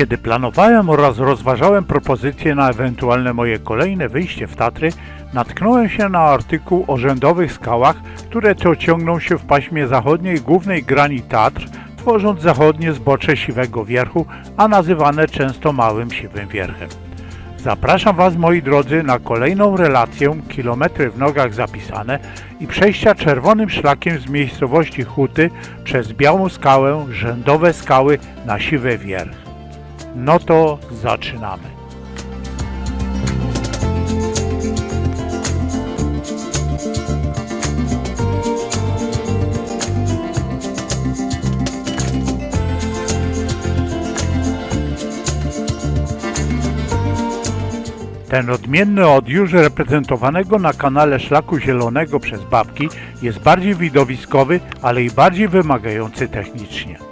Kiedy planowałem oraz rozważałem propozycje na ewentualne moje kolejne wyjście w Tatry, natknąłem się na artykuł o rzędowych skałach, które to ciągną się w paśmie zachodniej głównej grani Tatr, tworząc zachodnie zbocze Siwego Wierchu, a nazywane często Małym Siwym Wierchem. Zapraszam Was, moi drodzy, na kolejną relację Kilometry w nogach zapisane i przejścia czerwonym szlakiem z miejscowości Huty przez Białą Skałę, rzędowe skały na Siwy Wierch. No to zaczynamy. Ten odmienny od już reprezentowanego na kanale Szlaku Zielonego przez babki jest bardziej widowiskowy, ale i bardziej wymagający technicznie.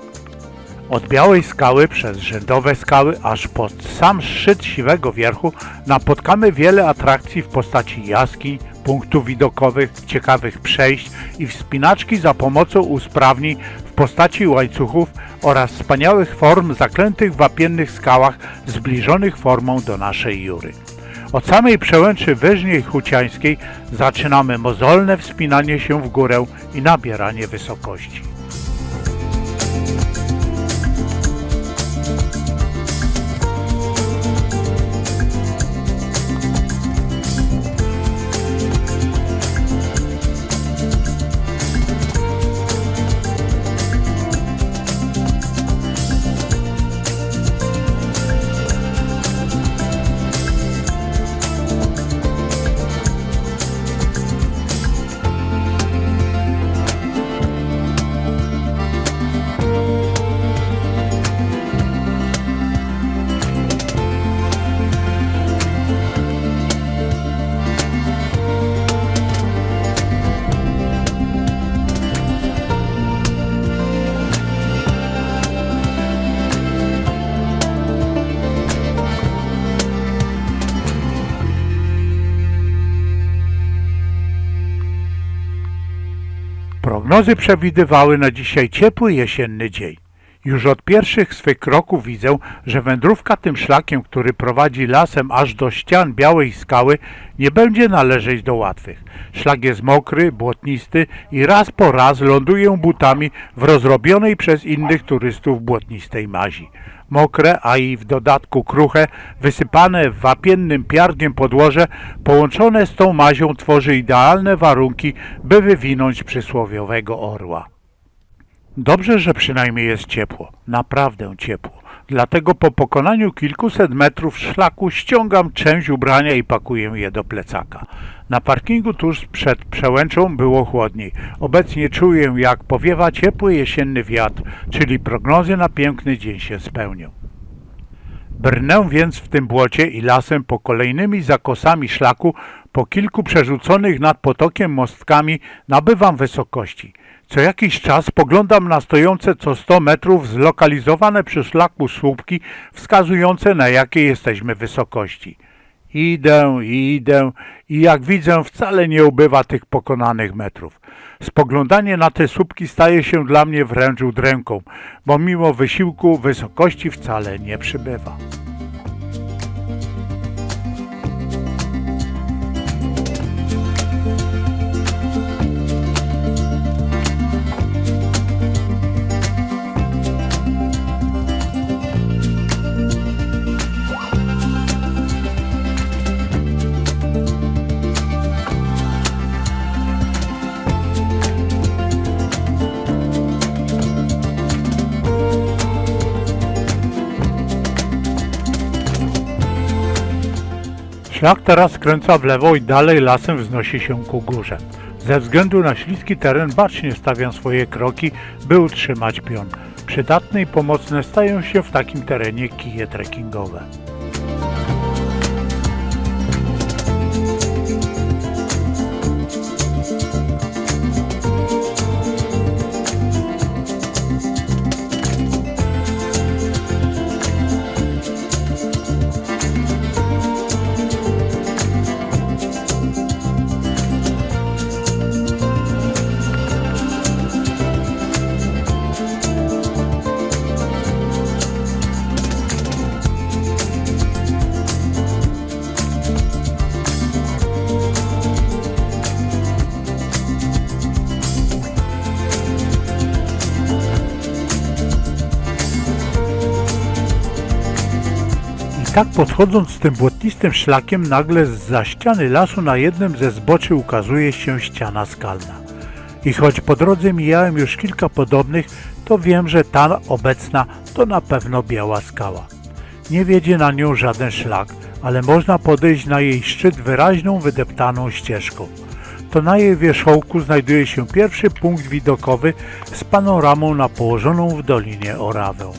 Od Białej Skały przez rzędowe skały aż pod sam szczyt Siwego Wierchu napotkamy wiele atrakcji w postaci jaskiń, punktów widokowych, ciekawych przejść i wspinaczki za pomocą usprawnień w postaci łańcuchów oraz wspaniałych form zaklętych w wapiennych skałach zbliżonych formą do naszej Jury. Od samej przełęczy Wyżniej Huciańskiej zaczynamy mozolne wspinanie się w górę i nabieranie wysokości. Prognozy przewidywały na dzisiaj ciepły jesienny dzień. Już od pierwszych swych kroków widzę, że wędrówka tym szlakiem, który prowadzi lasem aż do ścian Białej Skały, nie będzie należeć do łatwych. Szlak jest mokry, błotnisty i raz po raz ląduję butami w rozrobionej przez innych turystów błotnistej mazi. Mokre, a i w dodatku kruche, wysypane wapiennym piardiem podłoże, połączone z tą mazią tworzy idealne warunki, by wywinąć przysłowiowego orła. Dobrze, że przynajmniej jest ciepło, naprawdę ciepło. Dlatego po pokonaniu kilkuset metrów szlaku ściągam część ubrania i pakuję je do plecaka. Na parkingu tuż przed przełęczą było chłodniej. Obecnie czuję, jak powiewa ciepły jesienny wiatr, czyli prognozy na piękny dzień się spełnią. Brnę więc w tym błocie i lasem po kolejnymi zakosami szlaku, po kilku przerzuconych nad potokiem mostkami nabywam wysokości. Co jakiś czas poglądam na stojące co 100 metrów zlokalizowane przy szlaku słupki wskazujące na jakiej jesteśmy wysokości. Idę idę i jak widzę wcale nie ubywa tych pokonanych metrów. Spoglądanie na te słupki staje się dla mnie wręcz udręką, bo mimo wysiłku wysokości wcale nie przybywa. Szlak teraz skręca w lewo i dalej lasem wznosi się ku górze. Ze względu na śliski teren bacznie stawiam swoje kroki, by utrzymać pion. Przydatne i pomocne stają się w takim terenie kije trekkingowe. Tak podchodząc tym błotnistym szlakiem, nagle za ściany lasu na jednym ze zboczy ukazuje się ściana skalna. I choć po drodze mijałem już kilka podobnych, to wiem, że ta obecna to na pewno biała skała. Nie wiedzie na nią żaden szlak, ale można podejść na jej szczyt wyraźną, wydeptaną ścieżką. To na jej wierzchołku znajduje się pierwszy punkt widokowy z panoramą na położoną w dolinie Orawę.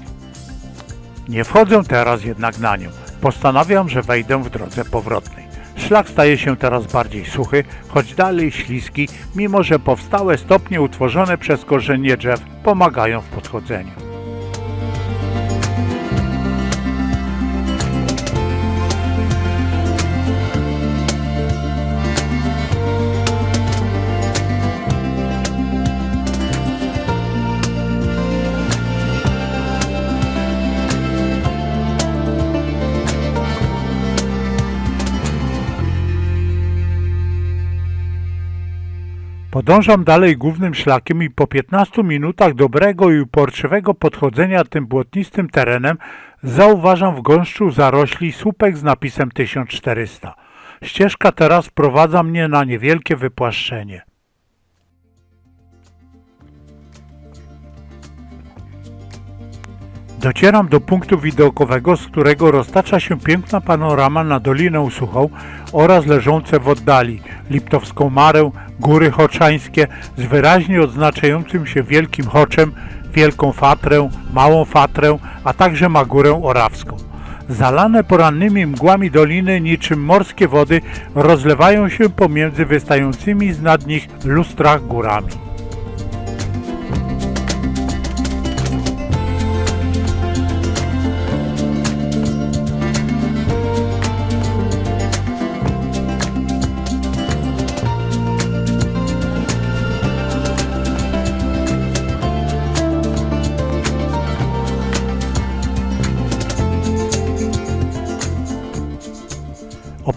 Nie wchodzę teraz jednak na nią. Postanawiam, że wejdę w drodze powrotnej. Szlak staje się teraz bardziej suchy, choć dalej śliski, mimo że powstałe stopnie utworzone przez korzenie drzew pomagają w podchodzeniu. Podążam dalej głównym szlakiem i po 15 minutach dobrego i uporczywego podchodzenia tym błotnistym terenem zauważam w gąszczu zarośli słupek z napisem 1400. Ścieżka teraz wprowadza mnie na niewielkie wypłaszczenie. Docieram do punktu widokowego, z którego roztacza się piękna panorama na Dolinę Suchą oraz leżące w oddali Liptowską Marę, Góry Hoczańskie z wyraźnie odznaczającym się Wielkim Hoczem, Wielką Fatrę, Małą Fatrę, a także Magurę Orawską. Zalane porannymi mgłami doliny niczym morskie wody rozlewają się pomiędzy wystającymi z nad nich lustrach górami.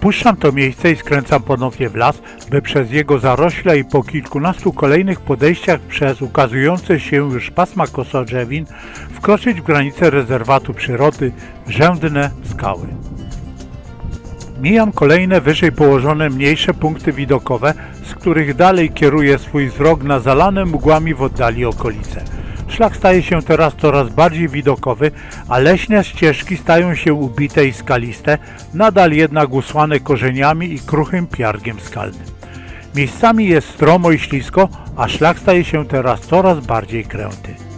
Opuszczam to miejsce i skręcam ponownie w las, by przez jego zarośle i po kilkunastu kolejnych podejściach przez ukazujące się już pasma kosodrzewin wkroczyć w granice rezerwatu przyrody rzędne skały. Mijam kolejne wyżej położone mniejsze punkty widokowe, z których dalej kieruję swój wzrok na zalane mgłami w oddali okolice. Szlak staje się teraz coraz bardziej widokowy, a leśne ścieżki stają się ubite i skaliste, nadal jednak usłane korzeniami i kruchym piargiem skalnym. Miejscami jest stromo i ślisko, a szlak staje się teraz coraz bardziej kręty.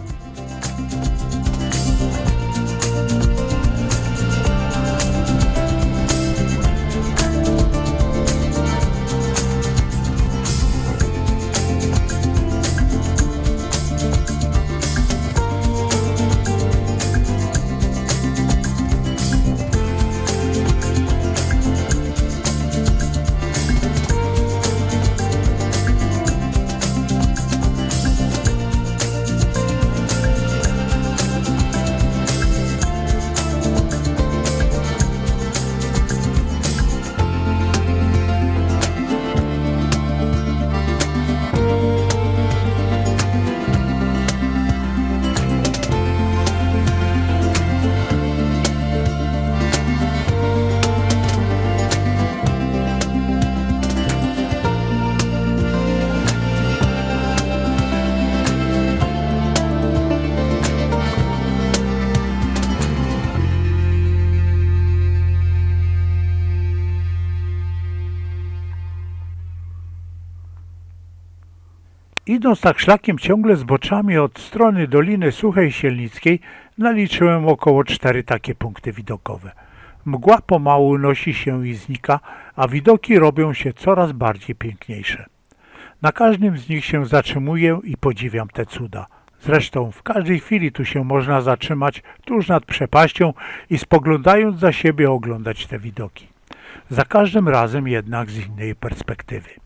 Idąc tak szlakiem ciągle zboczami od strony Doliny Suchej Sielnickiej, naliczyłem około cztery takie punkty widokowe. Mgła pomału nosi się i znika, a widoki robią się coraz bardziej piękniejsze. Na każdym z nich się zatrzymuję i podziwiam te cuda. Zresztą w każdej chwili tu się można zatrzymać tuż nad przepaścią i spoglądając za siebie oglądać te widoki. Za każdym razem jednak z innej perspektywy.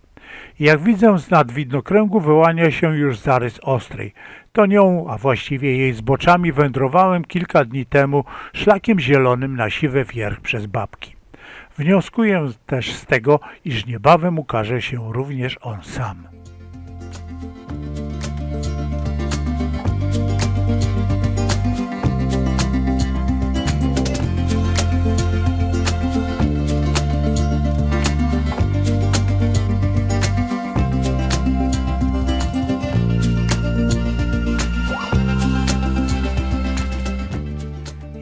Jak widzę z nad widnokręgu wyłania się już zarys ostrej. To nią, a właściwie jej zboczami wędrowałem kilka dni temu szlakiem zielonym na siwy wierch przez babki. Wnioskuję też z tego, iż niebawem ukaże się również on sam.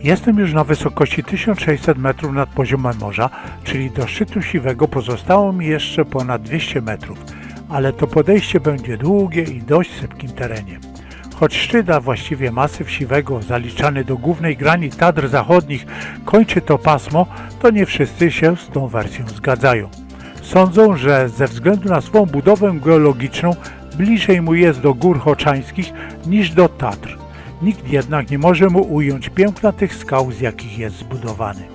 Jestem już na wysokości 1600 metrów nad poziomem morza, czyli do szczytu siwego pozostało mi jeszcze ponad 200 metrów, ale to podejście będzie długie i dość sypkim tereniem. Choć szczyt, a właściwie masyw siwego zaliczany do głównej grani Tatr Zachodnich kończy to pasmo, to nie wszyscy się z tą wersją zgadzają. Sądzą, że ze względu na swą budowę geologiczną bliżej mu jest do gór hoczańskich niż do Tatr. Nikt jednak nie może mu ująć piękna tych skał, z jakich jest zbudowany.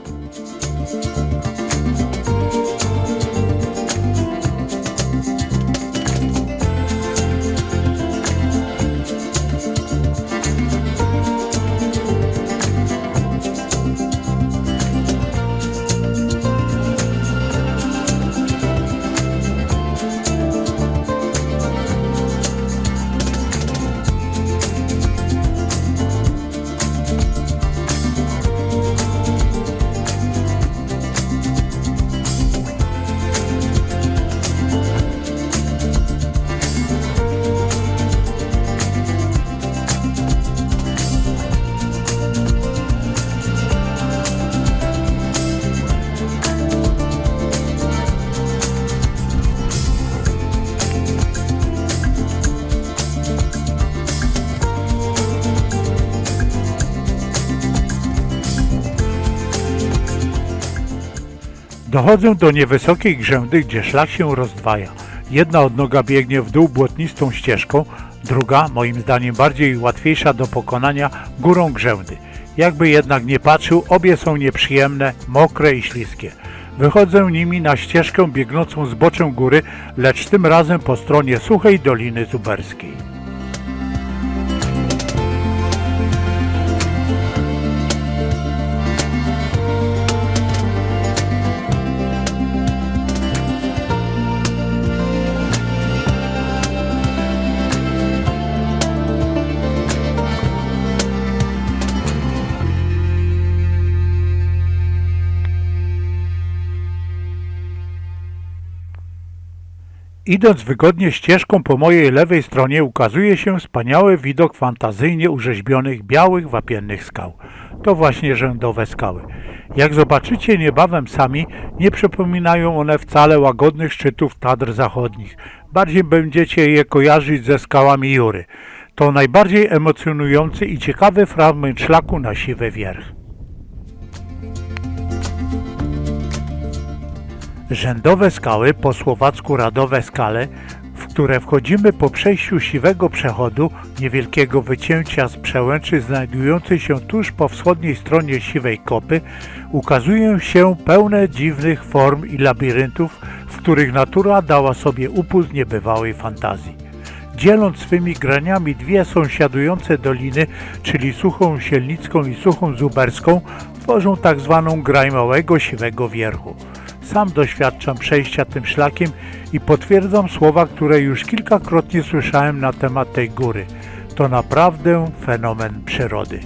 Dochodzę do niewysokiej grzędy, gdzie szlak się rozdwaja. Jedna odnoga biegnie w dół błotnistą ścieżką, druga, moim zdaniem bardziej łatwiejsza do pokonania, górą grzędy. Jakby jednak nie patrzył, obie są nieprzyjemne, mokre i śliskie. Wychodzę nimi na ścieżkę biegnącą zboczem góry, lecz tym razem po stronie suchej Doliny Zuberskiej. Idąc wygodnie ścieżką po mojej lewej stronie ukazuje się wspaniały widok fantazyjnie urzeźbionych białych wapiennych skał. To właśnie rzędowe skały. Jak zobaczycie niebawem sami, nie przypominają one wcale łagodnych szczytów Tatr Zachodnich. Bardziej będziecie je kojarzyć ze skałami Jury. To najbardziej emocjonujący i ciekawy fragment szlaku na Siwy Wierch. Rzędowe skały, po słowacku radowe skale, w które wchodzimy po przejściu siwego przechodu, niewielkiego wycięcia z przełęczy znajdującej się tuż po wschodniej stronie siwej kopy, ukazują się pełne dziwnych form i labiryntów, w których natura dała sobie upust niebywałej fantazji. Dzieląc swymi graniami dwie sąsiadujące doliny, czyli Suchą Sielnicką i Suchą Zuberską, tworzą tak zwaną graj Małego Siwego Wierchu. Sam doświadczam przejścia tym szlakiem i potwierdzam słowa, które już kilkakrotnie słyszałem na temat tej góry. To naprawdę fenomen przyrody.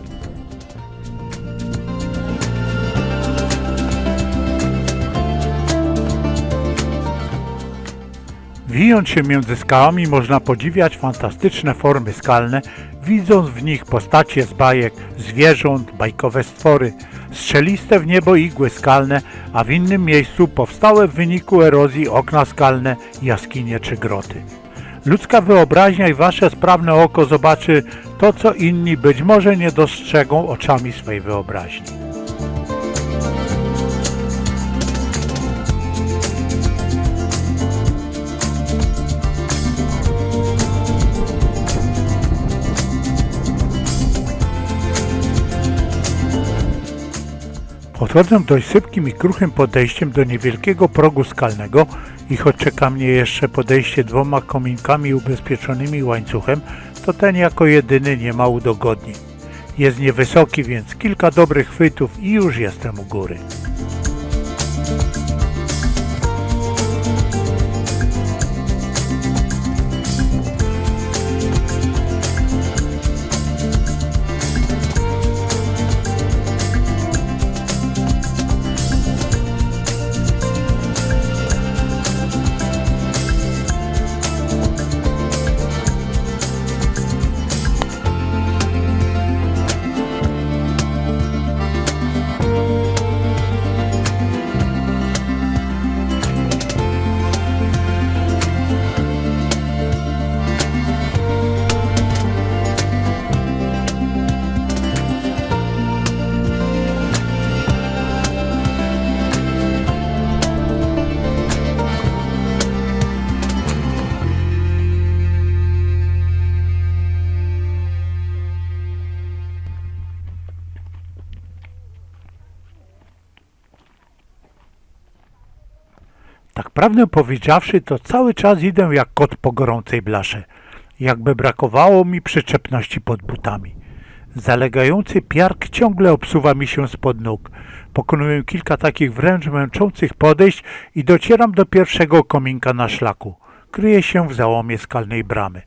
Wijąc się między skałami można podziwiać fantastyczne formy skalne, widząc w nich postacie z bajek, zwierząt, bajkowe stwory, strzeliste w niebo igły skalne, a w innym miejscu powstałe w wyniku erozji okna skalne, jaskinie czy groty. Ludzka wyobraźnia i wasze sprawne oko zobaczy to, co inni być może nie dostrzegą oczami swej wyobraźni. Podchodzę dość sypkim i kruchym podejściem do niewielkiego progu skalnego i choć czeka mnie jeszcze podejście dwoma kominkami ubezpieczonymi łańcuchem, to ten jako jedyny nie ma udogodnień. Jest niewysoki, więc kilka dobrych chwytów i już jestem u góry. Prawdę powiedziawszy, to cały czas idę jak kot po gorącej blasze. Jakby brakowało mi przyczepności pod butami. Zalegający piark ciągle obsuwa mi się spod nóg. Pokonuję kilka takich wręcz męczących podejść i docieram do pierwszego kominka na szlaku. Kryje się w załomie skalnej bramy.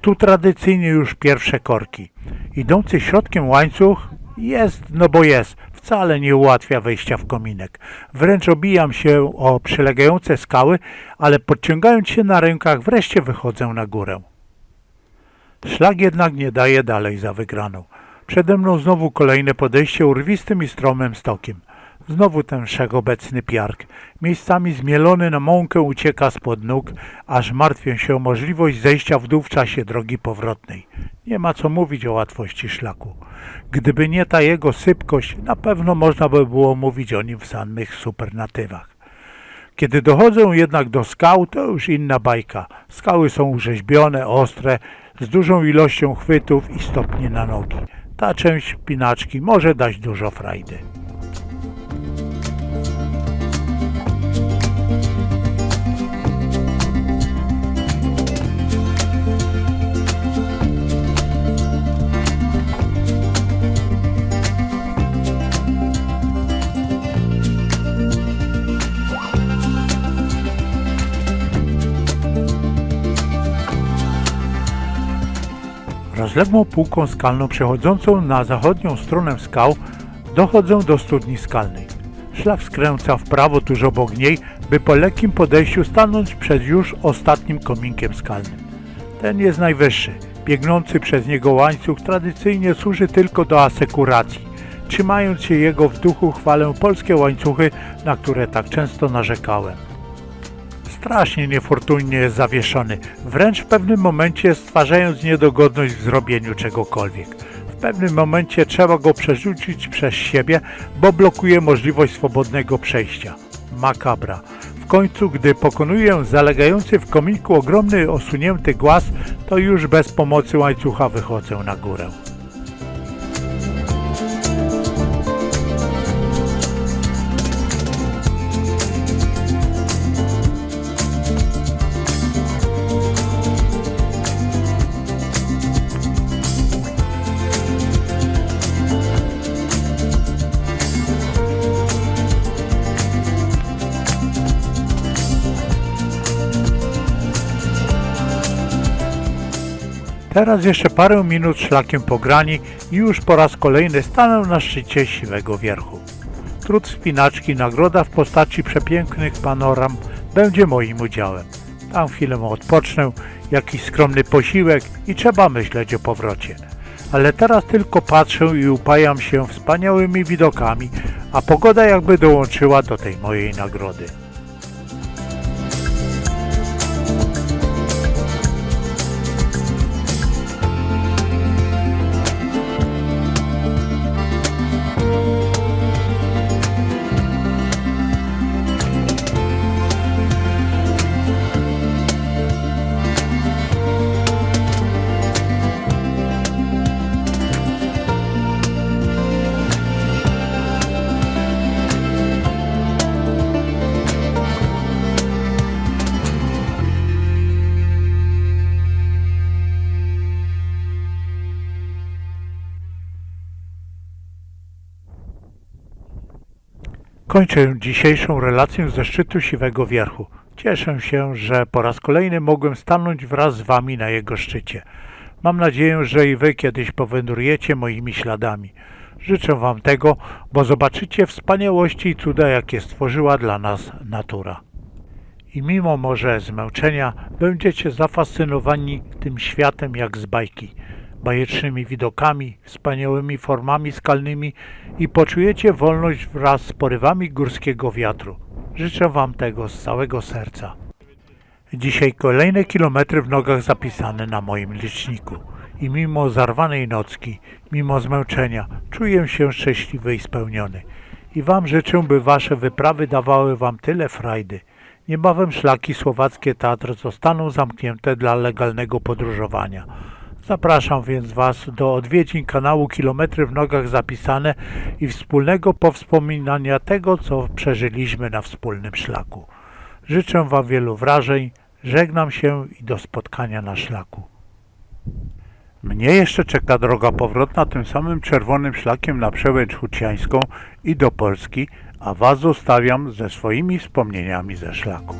Tu tradycyjnie już pierwsze korki. Idący środkiem łańcuch jest, no bo jest, wcale nie ułatwia wejścia w kominek. Wręcz obijam się o przylegające skały, ale podciągając się na rękach wreszcie wychodzę na górę. Szlak jednak nie daje dalej za wygraną. Przede mną znowu kolejne podejście urwistym i stromym stokiem. Znowu ten wszechobecny piark. Miejscami zmielony na mąkę ucieka spod nóg, aż martwię się o możliwość zejścia w dół w czasie drogi powrotnej. Nie ma co mówić o łatwości szlaku. Gdyby nie ta jego sypkość, na pewno można by było mówić o nim w samych supernatywach. Kiedy dochodzę jednak do skał, to już inna bajka. Skały są urzeźbione, ostre, z dużą ilością chwytów i stopni na nogi. Ta część pinaczki może dać dużo frajdy. Rozległą półką skalną przechodzącą na zachodnią stronę skał dochodzę do studni skalnej. Szlak skręca w prawo tuż obok niej, by po lekkim podejściu stanąć przed już ostatnim kominkiem skalnym. Ten jest najwyższy. Biegnący przez niego łańcuch tradycyjnie służy tylko do asekuracji. Trzymając się jego w duchu chwalę polskie łańcuchy, na które tak często narzekałem. Strasznie niefortunnie jest zawieszony, wręcz w pewnym momencie stwarzając niedogodność w zrobieniu czegokolwiek. W pewnym momencie trzeba go przerzucić przez siebie, bo blokuje możliwość swobodnego przejścia. Makabra. W końcu, gdy pokonuję zalegający w kominku ogromny osunięty głaz, to już bez pomocy łańcucha wychodzę na górę. Teraz jeszcze parę minut szlakiem po grani i już po raz kolejny stanę na szczycie siwego wierchu. Trud wspinaczki, nagroda w postaci przepięknych panoram będzie moim udziałem. Tam chwilę odpocznę, jakiś skromny posiłek i trzeba myśleć o powrocie. Ale teraz tylko patrzę i upajam się wspaniałymi widokami, a pogoda jakby dołączyła do tej mojej nagrody. Kończę dzisiejszą relację ze szczytu Siwego Wierchu. Cieszę się, że po raz kolejny mogłem stanąć wraz z Wami na jego szczycie. Mam nadzieję, że i Wy kiedyś powędrujecie moimi śladami. Życzę Wam tego, bo zobaczycie wspaniałości i cuda, jakie stworzyła dla nas natura. I mimo może zmęczenia, będziecie zafascynowani tym światem jak z bajki, bajecznymi widokami, wspaniałymi formami skalnymi i poczujecie wolność wraz z porywami górskiego wiatru. Życzę Wam tego z całego serca. Dzisiaj kolejne kilometry w nogach zapisane na moim liczniku. I mimo zarwanej nocki, mimo zmęczenia, czuję się szczęśliwy i spełniony. I Wam życzę, by Wasze wyprawy dawały Wam tyle frajdy. Niebawem szlaki słowackie Tatr zostaną zamknięte dla legalnego podróżowania. Zapraszam więc Was do odwiedzin kanału Kilometry w Nogach Zapisane i wspólnego powspominania tego, co przeżyliśmy na wspólnym szlaku. Życzę Wam wielu wrażeń, żegnam się i do spotkania na szlaku. Mnie jeszcze czeka droga powrotna tym samym czerwonym szlakiem na przełęcz Huciańską i do Polski, a Was zostawiam ze swoimi wspomnieniami ze szlaku.